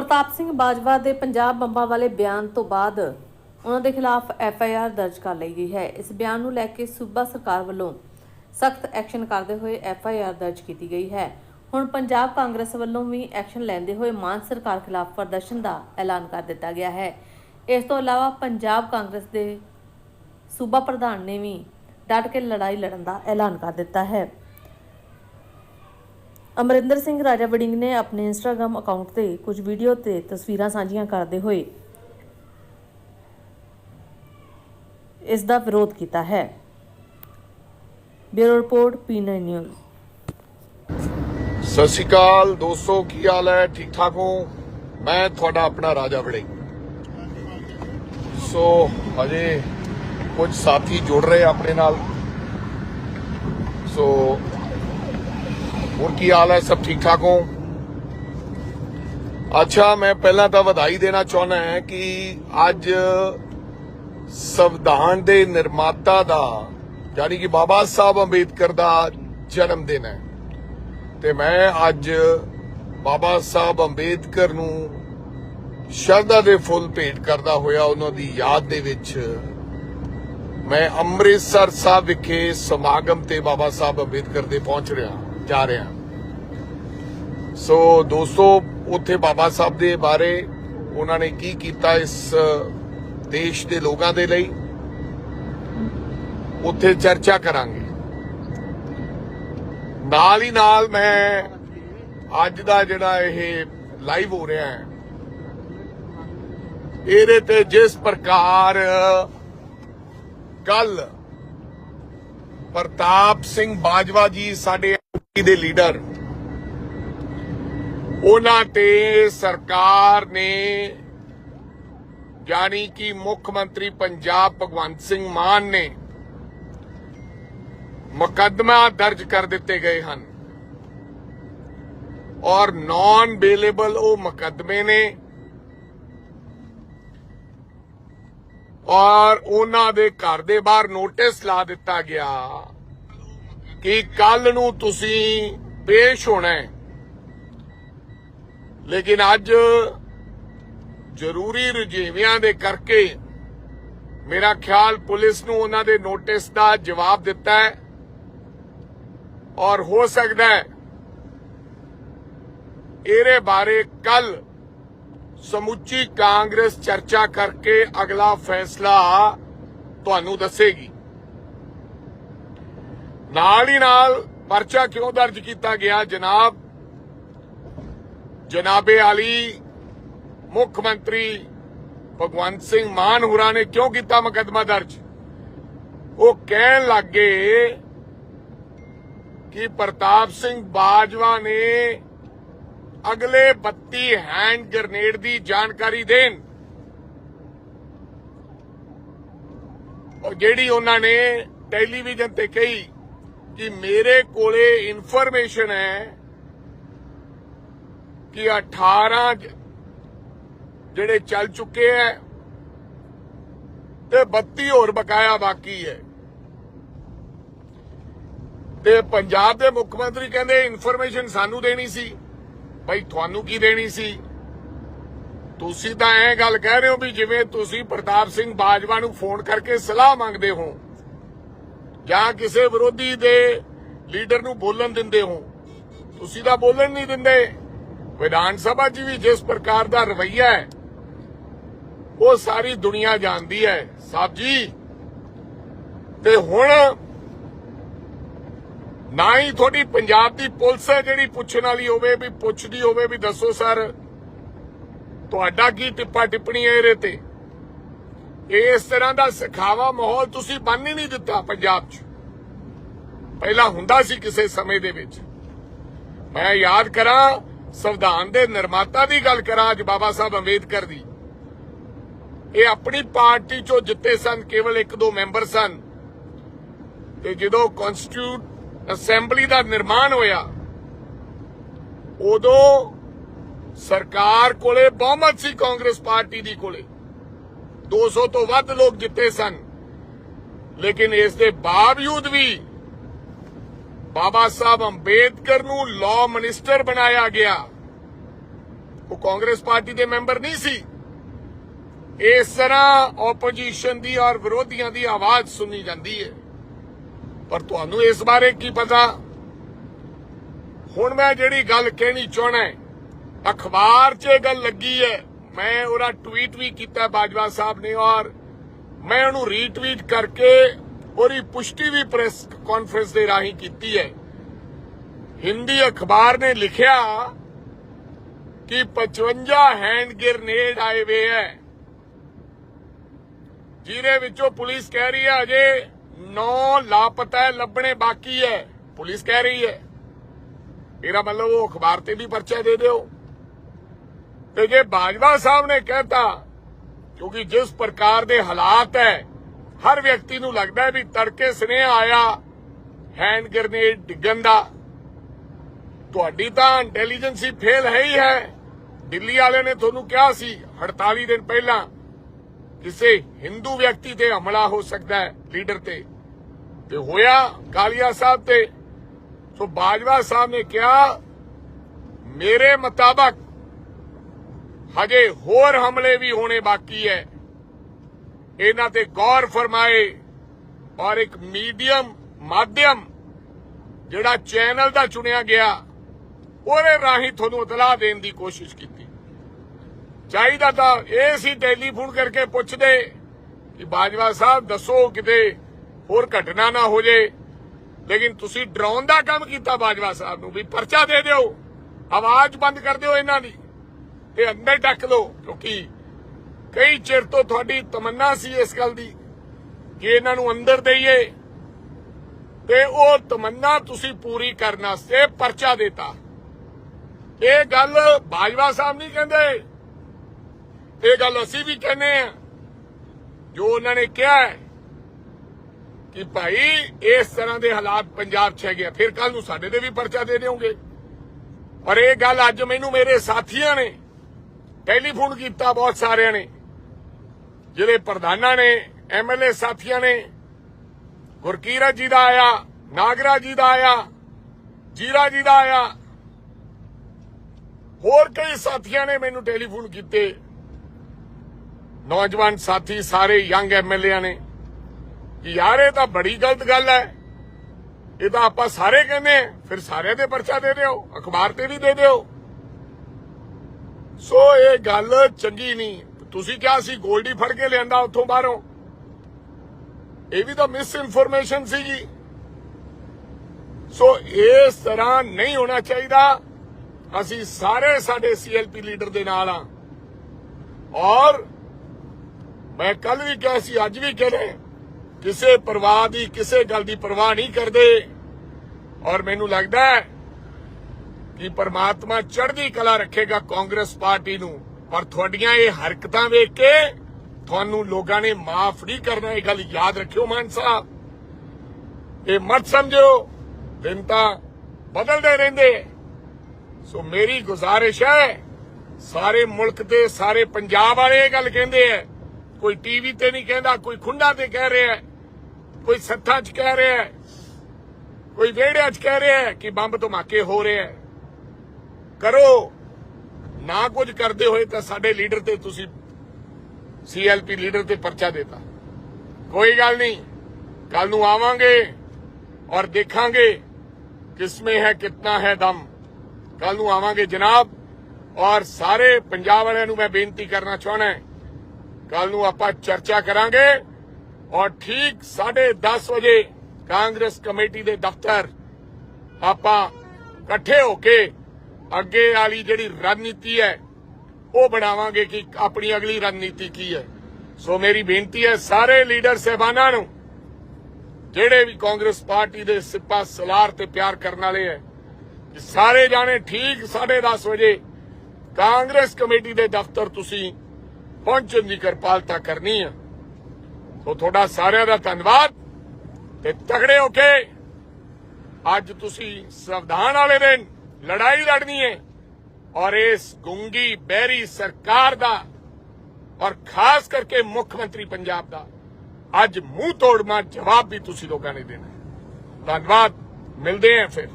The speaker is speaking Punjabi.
ਪ੍ਰਤਾਪ ਸਿੰਘ ਬਾਜਵਾ ਦੇ ਪੰਜਾਬ ਬੰਬਾਂ ਵਾਲੇ ਬਿਆਨ ਤੋਂ ਬਾਅਦ ਉਹਨਾਂ ਦੇ ਖਿਲਾਫ ਐਫ ਆਈ ਆਰ ਦਰਜ ਕਰ ਲਈ ਗਈ ਹੈ। ਇਸ ਬਿਆਨ ਨੂੰ ਲੈ ਕੇ ਸੂਬਾ ਸਰਕਾਰ ਵੱਲੋਂ ਸਖਤ ਐਕਸ਼ਨ ਕਰਦੇ ਹੋਏ ਐਫ ਆਈ ਆਰ ਦਰਜ ਕੀਤੀ ਗਈ ਹੈ। ਹੁਣ ਪੰਜਾਬ ਕਾਂਗਰਸ ਵੱਲੋਂ ਵੀ ਐਕਸ਼ਨ ਲੈਂਦੇ ਹੋਏ ਮਾਨ ਸਰਕਾਰ ਖਿਲਾਫ ਪ੍ਰਦਰਸ਼ਨ ਦਾ ਐਲਾਨ ਕਰ ਦਿੱਤਾ ਗਿਆ ਹੈ। ਇਸ ਤੋਂ ਇਲਾਵਾ ਪੰਜਾਬ ਕਾਂਗਰਸ ਦੇ ਸੂਬਾ ਪ੍ਰਧਾਨ ਨੇ ਵੀ ਡਟ ਕੇ ਲੜਾਈ ਲੜਨ ਦਾ ਐਲਾਨ ਕਰ ਦਿੱਤਾ ਹੈ। ਅਮਰਿੰਦਰ ਸਿੰਘ ਰਾਜਾ ਵੜਿੰਗ ਨੇ ਆਪਣੇ ਇੰਸਟਾਗ੍ਰam ਅਕਾਊਂਟ ਤੇ ਕੁਝ ਵੀਡੀਓ ਤੇ ਤਸਵੀਰਾਂ ਸਾਂਝੀਆਂ ਕਰਦੇ ਹੋਏ ਇਸ ਦਾ ਵਿਰੋਧ ਕੀਤਾ ਹੈ। ਬਿਊਰੋ ਰਿਪੋਰਟ ਪੀ9 ਨਿਊਜ਼ ਸਤਿ ਸ਼੍ਰੀ ਅਕਾਲ ਦੋਸਤੋ, ਕੀ ਹਾਲ ਹੈ? ਠੀਕ ਠਾਕ ਹੋ? ਮੈਂ ਤੁਹਾਡਾ ਆਪਣਾ ਰਾਜਾ ਵੜਿੰਗ। ਸੋ, ਹਜੇ ਕੁਝ ਸਾਥੀ ਜੁੜ ਰਹੇ ਆਪਣੇ ਨਾਲ। ਸੋ ਹੋਰ ਕੀ ਹਾਲ ਹੈ? ਸਭ ਠੀਕ ਠਾਕ ਹੋ? ਅੱਛਾ, ਮੈਂ ਪਹਿਲਾਂ ਤਾਂ ਵਧਾਈ ਦੇਣਾ ਚਾਹੁੰਦਾ ਹਾਂ ਕਿ ਅੱਜ ਸੰਵਿਧਾਨ ਦੇ ਨਿਰਮਾਤਾ ਦਾ, ਯਾਨੀ ਕਿ ਬਾਬਾ ਸਾਹਿਬ ਅੰਬੇਦਕਰ ਦਾ ਜਨਮ ਦਿਨ ਹੈ। ਤੇ ਮੈਂ ਅੱਜ ਬਾਬਾ ਸਾਹਿਬ ਅੰਬੇਦਕਰ ਨੂੰ ਸ਼ਰਧਾ ਦੇ ਫੁੱਲ ਭੇਟ ਕਰਦਾ ਹੋਇਆ ਉਹਨਾਂ ਦੀ ਯਾਦ ਦੇ ਵਿੱਚ, ਮੈਂ ਅੰਮ੍ਰਿਤਸਰ ਸਾਹਿਬ ਵਿਖੇ ਸਮਾਗਮ ਤੇ ਬਾਬਾ ਸਾਹਿਬ ਅੰਬੇਦਕਰ ਦੇ ਪਹੁੰਚ ਰਿਹਾ ਜਾ ਰਿਹਾ ਸੋ ਦੋਸਤੋ, ਉੱਥੇ ਬਾਬਾ ਸਾਹਿਬ ਦੇ ਬਾਰੇ ਉਹਨਾਂ ਨੇ ਕੀ ਕੀਤਾ ਇਸ ਦੇਸ਼ ਦੇ ਲੋਕਾਂ ਦੇ ਲਈ? ਉੱਥੇ ਚਰਚਾ ਕਰਾਂਗੇ। ਨਾਲ ਹੀ ਨਾਲ ਮੈਂ ਅੱਜ ਦਾ ਜਿਹੜਾ ਇਹ ਲਾਈਵ ਹੋ ਰਿਹਾ ਹੈ, ਇਹਦੇ ਤੇ ਜਿਸ ਪ੍ਰਕਾਰ ਕੱਲ ਪ੍ਰਤਾਪ ਸਿੰਘ ਬਾਜਵਾ ਜੀ ਸਾਡੇ ਦੇ ਲੀਡਰ। ਉਹਨਾਂ ਤੇ ਸਰਕਾਰ ਨੇ ਯਾਨੀ ਕਿ ਮੁੱਖ ਮੰਤਰੀ ਪੰਜਾਬ ਭਗਵੰਤ ਸਿੰਘ ਮਾਨ ਨੇ ਮੁਕੱਦਮਾ ਦਰਜ ਕਰ ਦਿੱਤੇ ਗਏ ਹਨ। ਔਰ ਨਾਨ ਬੇਲੇਬਲ ਉਹ ਮੁਕੱਦਮੇ ਨੇ। ਔਰ ਉਹਨਾਂ ਦੇ ਘਰ ਦੇ ਬਾਹਰ ਨੋਟਿਸ ਲਾ ਦਿੱਤਾ ਗਿਆ। ਕਿ ਕੱਲ ਨੂੰ ਤੁਸੀਂ ਪੇਸ਼ ਹੋਣਾ ਹੈ। ਲੇਕਿਨ ਅੱਜ ਜ਼ਰੂਰੀ ਰੁਝੇਵਿਆਂ ਦੇ ਕਰਕੇ ਮੇਰਾ ਖਿਆਲ ਪੁਲਿਸ ਨੂੰ ਉਹਨਾਂ ਦੇ ਨੋਟਿਸ ਦਾ ਜਵਾਬ ਦਿੱਤਾ ਹੈ ਔਰ ਹੋ ਸਕਦਾ ਹੈ ਇਹਦੇ ਬਾਰੇ ਕੱਲ ਸਮੁੱਚੀ ਕਾਂਗਰਸ ਚਰਚਾ ਕਰਕੇ ਅਗਲਾ ਫੈਸਲਾ ਤੁਹਾਨੂੰ ਦੱਸੇਗੀ। ਨਾਲ ਹੀ ਨਾਲ ਪਰਚਾ ਕਿਉਂ ਦਰਜ ਕੀਤਾ ਗਿਆ? ਜਨਾਬ, ਜਨਾਬੇ ਆਲੀ ਮੁੱਖ ਮੰਤਰੀ ਭਗਵੰਤ ਸਿੰਘ ਮਾਨ ਹੁਰਾਂ ਨੇ ਕਿਉਂ ਕੀਤਾ ਮੁਕੱਦਮਾ ਦਰਜ? ਉਹ ਕਹਿਣ ਲੱਗੇ ਕਿ ਪ੍ਰਤਾਪ ਸਿੰਘ ਬਾਜਵਾ ਨੇ ਅਗਲੇ 32 ਹੈਂਡ ਗ੍ਰਨੇਡ ਦੀ ਜਾਣਕਾਰੀ ਦੇਣ। ਉਹ ਜਿਹੜੀ ਉਹਨਾਂ ਨੇ ਟੈਲੀਵਿਜ਼ਨ ਤੇ ਕਹੀ ਕਿ ਮੇਰੇ ਕੋਲੇ ਇਨਫੋਰਮੇਸ਼ਨ ਹੈ ਕਿ 18 ਜਿਹੜੇ ਚੱਲ ਚੁੱਕੇ ਐ ਤੇ 32 ਹੋਰ ਬਕਾਇਆ ਬਾਕੀ ਹੈ। ਤੇ ਪੰਜਾਬ ਦੇ ਮੁੱਖ ਮੰਤਰੀ ਕਹਿੰਦੇ ਇਨਫੋਰਮੇਸ਼ਨ ਸਾਨੂੰ ਦੇਣੀ ਸੀ। ਭਾਈ ਤੁਹਾਨੂੰ ਕੀ ਦੇਣੀ ਸੀ? ਤੁਸੀਂ ਤਾਂ ਐ ਗੱਲ ਕਹਿ ਰਹੇ ਹੋ ਵੀ ਜਿਵੇਂ ਤੁਸੀਂ ਪ੍ਰਤਾਪ ਸਿੰਘ ਬਾਜਵਾ ਨੂੰ ਫੋਨ ਕਰਕੇ ਸਲਾਹ ਮੰਗਦੇ ਹੋ। ਜਾਂ ਕਿਸੇ ਵਿਰੋਧੀ ਦੇ ਲੀਡਰ ਨੂੰ ਬੋਲਣ ਦਿੰਦੇ ਹੋ? ਤੁਸੀਂ ਤਾਂ ਬੋਲਣ ਨਹੀਂ ਦਿੰਦੇ। ਵਿਧਾਨ ਸਭਾ 'ਚ ਵੀ ਜਿਸ ਪ੍ਰਕਾਰ ਦਾ ਰਵਈਆ ਹੈ, ਉਹ ਸਾਰੀ ਦੁਨੀਆ ਜਾਣਦੀ ਹੈ। ਸਾਹਿਬ ਜੀ, ਤੇ ਹੁਣ ਨਾ ਹੀ ਤੁਹਾਡੀ ਪੰਜਾਬ ਦੀ ਪੁਲਿਸ ਹੈ ਜਿਹੜੀ ਪੁੱਛਣ ਵਾਲੀ ਹੋਵੇ, ਵੀ ਪੁੱਛਦੀ ਹੋਵੇ, ਵੀ ਦੱਸੋ ਸਰ, ਤੁਹਾਡਾ ਕੀ ਟਿੱਪਾ ਟਿੱਪਣੀ ਹੈ ਇਹਦੇ ਤੇ? ਇਸ ਤਰ੍ਹਾਂ ਦਾ ਸਿਖਾਵਾ ਮਾਹੌਲ ਤੁਸੀਂ ਬੰਨ ਹੀ ਨਹੀਂ ਦਿੱਤਾ ਪੰਜਾਬ 'ਚ। ਪਹਿਲਾਂ ਹੁੰਦਾ ਸੀ ਕਿਸੇ ਸਮੇਂ ਦੇ ਵਿੱਚ। ਮੈਂ ਯਾਦ ਕਰਾਂ, ਸੰਵਿਧਾਨ ਦੇ ਨਿਰਮਾਤਾ ਦੀ ਗੱਲ ਕਰਾਂ, ਅੱਜ ਬਾਬਾ ਸਾਹਿਬ ਅੰਬੇਦਕਰ ਦੀ। ਇਹ ਆਪਣੀ ਪਾਰਟੀ ਚੋਂ ਜਿੱਤੇ ਸਨ, ਕੇਵਲ ਇੱਕ ਦੋ ਮੈਂਬਰ ਸਨ। ਤੇ ਜਦੋਂ ਕਨਸਟੀਟਿਊਟ ਅਸੈਂਬਲੀ ਦਾ ਨਿਰਮਾਣ ਹੋਇਆ, ਉਦੋਂ ਸਰਕਾਰ ਕੋਲੇ ਬਹੁਮਤ ਸੀ ਕਾਂਗਰਸ ਪਾਰਟੀ ਦੀ ਕੋਲੇ। 200 ਤੋਂ ਵੱਧ ਲੋਕ ਜਿੱਤੇ ਸਨ। ਲੇਕਿਨ ਇਸ ਦੇ ਬਾਵਜੂਦ ਵੀ ਬਾਬਾ ਸਾਹਿਬ ਅੰਬੇਦਕਰ ਨੂੰ ਲਾਅ ਮਿਨਿਸਟਰ ਬਣਾਇਆ ਗਿਆ। ਉਹ ਕਾਂਗਰਸ ਪਾਰਟੀ ਦੇ ਮੈਂਬਰ ਨਹੀਂ ਸੀ। ਇਸ ਤਰ੍ਹਾਂ ਆਪੋਜੀਸ਼ਨ ਦੀ ਔਰ ਵਿਰੋਧੀਆਂ ਦੀ ਆਵਾਜ਼ ਸੁਣੀ ਜਾਂਦੀ ਹੈ। ਪਰ ਤੁਹਾਨੂੰ ਇਸ ਬਾਰੇ ਕੀ ਪਤਾ? ਹੁਣ ਮੈਂ ਜਿਹੜੀ ਗੱਲ ਕਹਿਣੀ ਚਾਹਣਾ ਅਖਬਾਰ 'ਚ ਇਹ ਗੱਲ ਲੱਗੀ ਹੈ। ਮੈਂ ਉਹਦਾ ਟਵੀਟ ਵੀ ਕੀਤਾ ਬਾਜਵਾ ਸਾਹਿਬ ਨੇ ਔਰ ਮੈਂ ਉਹਨੂੰ ਰੀਟਵੀਟ ਕਰਕੇ ਉਹਦੀ ਪੁਸ਼ਟੀ ਵੀ ਪ੍ਰੈਸ ਕਾਨਫਰੰਸ ਦੇ ਰਾਹੀਂ ਕੀਤੀ ਹੈ। ਹਿੰਦੀ ਅਖਬਾਰ ਨੇ ਲਿਖਿਆ ਕਿ 55 ਹੈਂਡ ਗ੍ਰੇਨੇਡ ਆਏ ਵੇ ਹੈ। ਜਿਹਦੇ ਵਿੱਚੋਂ ਪੁਲਿਸ ਕਹਿ ਰਹੀ ਹੈ ਅਜੇ 9 ਲਾਪਤਾ ਲੱਭਣੇ ਬਾਕੀ ਹੈ। ਪੁਲਿਸ ਕਹਿ ਰਹੀ ਹੈ। ਇਹਦਾ ਮਤਲਬ ਉਹ ਅਖਬਾਰ ਤੇ ਵੀ ਪਰਚਾ ਦੇ ਦਿਓ। ਤੇ ਜੇ ਬਾਜਵਾ ਸਾਹਿਬ ਨੇ ਕਹਿਤਾ, ਕਿਉਂਕਿ ਜਿਸ ਪ੍ਰਕਾਰ ਦੇ ਹਾਲਾਤ ਹੈ, ਹਰ ਵਿਅਕਤੀ ਨੂੰ ਲੱਗਦਾ ਹੈ ਵੀ ਤੜਕੇ ਸੁਨੇਹਾ ਆਇਆ, ਹੈਂਡ ਗ੍ਰੇਨੇਡ ਡਿੱਗਣ ਦਾ। ਤੁਹਾਡੀ ਤਾਂ ਇੰਟੈਲੀਜੈਂਸੀ ਫੇਲ ਹੈ ਹੀ ਹੈ। ਦਿੱਲੀ ਵਾਲਿਆਂ ਨੇ ਤੁਹਾਨੂੰ ਕਿਹਾ ਸੀ 48 ਦਿਨ ਪਹਿਲਾਂ, ਕਿਸੇ ਹਿੰਦੂ ਵਿਅਕਤੀ ਤੇ ਹਮਲਾ ਹੋ ਸਕਦਾ ਹੈ, ਲੀਡਰ ਤੇ। ਤੇ ਹੋਇਆ ਕਾਲੀਆ ਸਾਹਿਬ ਤੇ। ਸੋ ਬਾਜਵਾ ਸਾਹਿਬ ਨੇ ਕਿਹਾ, ਮੇਰੇ ਮੁਤਾਬਕ ਹਜੇ ਹੋਰ ਹਮਲੇ ਵੀ ਹੋਣੇ ਬਾਕੀ ਹੈ ਇਹਨਾਂ ਤੇ ਗੌਰ ਫਰਮਾਏ ਔਰ ਇੱਕ ਮੀਡੀਅਮ ਮਾਧਿਅਮ ਜਿਹੜਾ ਚੈਨਲ ਦਾ ਚੁਣਿਆ ਗਿਆ, ਉਹਦੇ ਰਾਹੀਂ ਤੁਹਾਨੂੰ ਇਤਲਾਹ ਦੇਣ ਦੀ ਕੋਸ਼ਿਸ਼ ਕੀਤੀ। ਚਾਹੀਦਾ ਤਾਂ ਇਹ ਸੀ ਟੈਲੀਫੋਨ ਕਰਕੇ ਪੁੱਛਦੇ ਕਿ ਬਾਜਵਾ ਸਾਹਿਬ ਦੱਸੋ ਕਿਤੇ ਹੋਰ ਘਟਨਾ ਨਾ ਹੋ ਜੇ। ਲੇਕਿਨ ਤੁਸੀਂ ਡਰਾਉਣ ਦਾ ਕੰਮ ਕੀਤਾ ਬਾਜਵਾ ਸਾਹਿਬ ਨੂੰ ਵੀ ਪਰਚਾ ਦੇ ਦਿਓ। ਆਵਾਜ਼ ਬੰਦ ਕਰ ਦਿਓ ਇਹਨਾਂ ਦੀ। ਤੇ ਅੰਦਰ ਟੱਕ ਲਓ ਕਿਉਂਕਿ ਕਈ ਚਿਰ ਤੋਂ ਤੁਹਾਡੀ ਤਮੰਨਾ ਸੀ ਇਸ ਗੱਲ ਦੀ ਕਿ ਇਹਨਾਂ ਨੂੰ ਅੰਦਰ ਦਈਏ। ਤੇ ਉਹ ਤਮੰਨਾ ਤੁਸੀਂ ਪੂਰੀ ਕਰਨ ਵਾਸਤੇ ਪਰਚਾ ਦਿੱਤਾ। ਇਹ ਗੱਲ ਬਾਜਵਾ ਸਾਹਿਬ ਨਹੀਂ ਕਹਿੰਦੇ। ਇਹ ਗੱਲ ਅਸੀਂ ਵੀ ਕਹਿੰਦੇ ਆ ਜੋ ਉਹਨਾਂ ਨੇ ਕਿਹਾ ਹੈ ਕਿ ਭਾਈ ਇਸ ਤਰ੍ਹਾਂ ਦੇ ਹਾਲਾਤ ਪੰਜਾਬ 'ਚ ਹੈਗੇ ਆ, ਫਿਰ ਕੱਲ ਨੂੰ ਸਾਡੇ ਤੇ ਵੀ ਪਰਚਾ ਦੇ ਦਿਓਗੇ। ਪਰ ਇਹ ਗੱਲ ਅੱਜ ਮੈਨੂੰ ਮੇਰੇ ਸਾਥੀਆਂ ਨੇ ਟੈਲੀਫੋਨ ਕੀਤਾ ਬਹੁਤ ਸਾਰਿਆਂ ਨੇ, ਜਿਹੜੇ ਪ੍ਰਧਾਨਾਂ ਨੇ ਐਮਐਲਏ ਸਾਥੀਆਂ ਨੇ। ਗੁਰਕੀਰਤ ਜੀ ਦਾ ਆਇਆ ਨਾਗਰਾ ਜੀ ਦਾ ਆਇਆ, ਜੀਰਾ ਜੀ ਦਾ ਆਇਆ। ਹੋਰ ਕਈ ਸਾਥੀਆਂ ਨੇ ਮੈਨੂੰ ਟੈਲੀਫੋਨ ਕੀਤੇ। ਨੌਜਵਾਨ ਸਾਥੀ ਸਾਰੇ ਯੰਗ ਐਮਐਲਏ ਨੇ। ਕਿ ਯਾਰ, ਇਹ ਤਾਂ ਬੜੀ ਗਲਤ ਗੱਲ ਹੈ। ਇਹ ਤਾਂ ਆਪਾਂ ਸਾਰੇ ਕਹਿੰਦੇ ਫਿਰ ਸਾਰਿਆਂ ਦੇ ਪਰਚਾ ਦੇ ਦਿਓ, ਅਖਬਾਰ ਤੇ ਵੀ ਦੇ ਦਿਓ। ਸੋ ਇਹ ਗੱਲ ਚੰਗੀ ਨਹੀਂ। ਤੁਸੀਂ ਕਿਹਾ ਸੀ ਗੋਲਡੀ ਫੜ ਕੇ ਲਿਆਂਦਾ ਉੱਥੋਂ ਬਾਹਰੋਂ। ਇਹ ਵੀ ਤਾਂ ਮਿਸ ਇਨਫੋਰਮੇਸ਼ਨ ਸੀਗੀ। ਸੋ ਇਸ ਤਰ੍ਹਾਂ ਨਹੀਂ ਹੋਣਾ ਚਾਹੀਦਾ। ਅਸੀਂ ਸਾਰੇ ਸਾਡੇ ਸੀਐਲਪੀ ਲੀਡਰ ਦੇ ਨਾਲ ਆ ਔਰ ਮੈਂ ਕੱਲ ਵੀ ਕਿਹਾ ਸੀ, ਅੱਜ ਵੀ ਕਹਿ ਕਹਿੰਦੇ ਕਿਸੇ ਪਰਵਾਹ ਦੀ, ਕਿਸੇ ਗੱਲ ਦੀ ਪਰਵਾਹ ਨਹੀਂ ਕਰਦੇ। ਔਰ ਮੈਨੂੰ ਲੱਗਦਾ ਹੈ ਕਿ ਪਰਮਾਤਮਾ ਚੜ੍ਹਦੀ ਕਲਾ ਰੱਖੇਗਾ ਕਾਂਗਰਸ ਪਾਰਟੀ ਨੂੰ। ਪਰ ਤੁਹਾਡੀਆਂ ਇਹ ਹਰਕਤਾਂ ਵੇਖ ਕੇ ਤੁਹਾਨੂੰ ਲੋਕਾਂ ਨੇ ਮਾਫ ਨਹੀਂ ਕਰਨਾ, ਇਹ ਗੱਲ ਯਾਦ ਰੱਖਿਓ ਮਾਨ ਸਾਹਿਬ। ਇਹ ਮਤ ਸਮਝਿਓ ਦਿਨ ਤਾਂ ਬਦਲਦੇ ਰਹਿੰਦੇ। ਸੋ ਮੇਰੀ ਗੁਜ਼ਾਰਿਸ਼ ਹੈ, ਸਾਰੇ ਮੁਲਕ ਦੇ ਸਾਰੇ ਪੰਜਾਬ ਵਾਲੇ ਇਹ ਗੱਲ ਕਹਿੰਦੇ ਐ ਕੋਈ ਟੀਵੀ ਤੇ ਨਹੀਂ ਕਹਿੰਦਾ, ਕੋਈ ਖੁੰਡਾ ਤੇ ਕਹਿ ਰਿਹਾ ਕੋਈ ਸੱਥਾਂ 'ਚ ਕਹਿ ਰਿਹਾ ਕੋਈ ਵਿਹੜਿਆਂ 'ਚ ਕਹਿ ਰਿਹਾ ਕਿ ਬੰਬ ਧਮਾਕੇ ਹੋ ਰਹੇ ਹੈ। ਕਰੋ। ਨਾ ਕੁਝ ਕਰਦੇ ਹੋਏ ਤਾਂ ਸਾਡੇ ਲੀਡਰ ਤੇ ਤੁਸੀਂ ਸੀਐਲਪੀ ਲੀਡਰ ਤੇ ਪਰਚਾ ਦੇਤਾ। ਕੋਈ ਗੱਲ ਨਹੀਂ। ਕੱਲ ਨੂੰ ਆਵਾਂਗੇ ਔਰ ਦੇਖਾਂਗੇ ਕਿਸਮੇ ਹੈ ਕਿੰਨਾ ਹੈ ਦਮ। ਕੱਲ ਨੂੰ ਆਵਾਂਗੇ ਜਨਾਬ। ਔਰ ਸਾਰੇ ਪੰਜਾਬ ਵਾਲਿਆਂ ਨੂੰ ਮੈਂ ਬੇਨਤੀ ਕਰਨਾ ਚਾਹਣਾ ਕੱਲ ਨੂੰ ਆਪਾਂ ਚਰਚਾ ਕਰਾਂਗੇ ਔਰ ਠੀਕ 10:30 ਵਜੇ ਕਾਂਗਰਸ ਕਮੇਟੀ ਦੇ ਦਫ਼ਤਰ ਆਪਾਂ ਇਕੱਠੇ ਹੋ ਕੇ ਅੱਗੇ ਵਾਲੀ ਜਿਹੜੀ ਰਣਨੀਤੀ ਹੈ, ਉਹ ਬਣਾਵਾਂਗੇ ਕਿ ਆਪਣੀ ਅਗਲੀ ਰਣਨੀਤੀ ਕੀ ਹੈ। ਸੋ ਮੇਰੀ ਬੇਨਤੀ ਹੈ ਸਾਰੇ ਲੀਡਰ ਸਹਿਬਾਨਾਂ ਨੂੰ, ਜਿਹੜੇ ਵੀ ਕਾਂਗਰਸ ਪਾਰਟੀ ਦੇ ਸਿਪਾ ਸਲਾਰ ਤੇ ਪਿਆਰ ਕਰਨ ਵਾਲੇ ਹੈ ਸਾਰੇ ਜਾਣੇ ਠੀਕ 10:30 ਵਜੇ ਕਾਂਗਰਸ ਕਮੇਟੀ ਦੇ ਦਫ਼ਤਰ ਤੁਸੀਂ ਪਹੁੰਚਣ ਦੀ ਕਿਰਪਾਲਤਾ ਕਰਨੀ ਹੈ ਸੋ ਤੁਹਾਡਾ ਸਾਰਿਆਂ ਦਾ ਧੰਨਵਾਦ ਤੇ ਤਗੜੇ ਹੋ ਕੇ ਅੱਜ ਤੁਸੀਂ ਸੰਵਿਧਾਨ ਵਾਲੇ ਦਿਨ ਲੜਾਈ ਲੜਨੀ ਹੈ ਔਰ ਇਸ ਗੁੰਗੀ ਬਹਿਰੀ ਸਰਕਾਰ ਦਾ ਔਰ ਖਾਸ ਕਰਕੇ ਮੁੱਖ ਮੰਤਰੀ ਪੰਜਾਬ ਦਾ ਅੱਜ ਮੂੰਹ ਤੋੜਮਾ ਜਵਾਬ ਵੀ ਤੁਸੀਂ ਲੋਕਾਂ ਨੇ ਦੇਣਾ। ਧੰਨਵਾਦ। ਮਿਲਦੇ ਹਾਂ ਫਿਰ।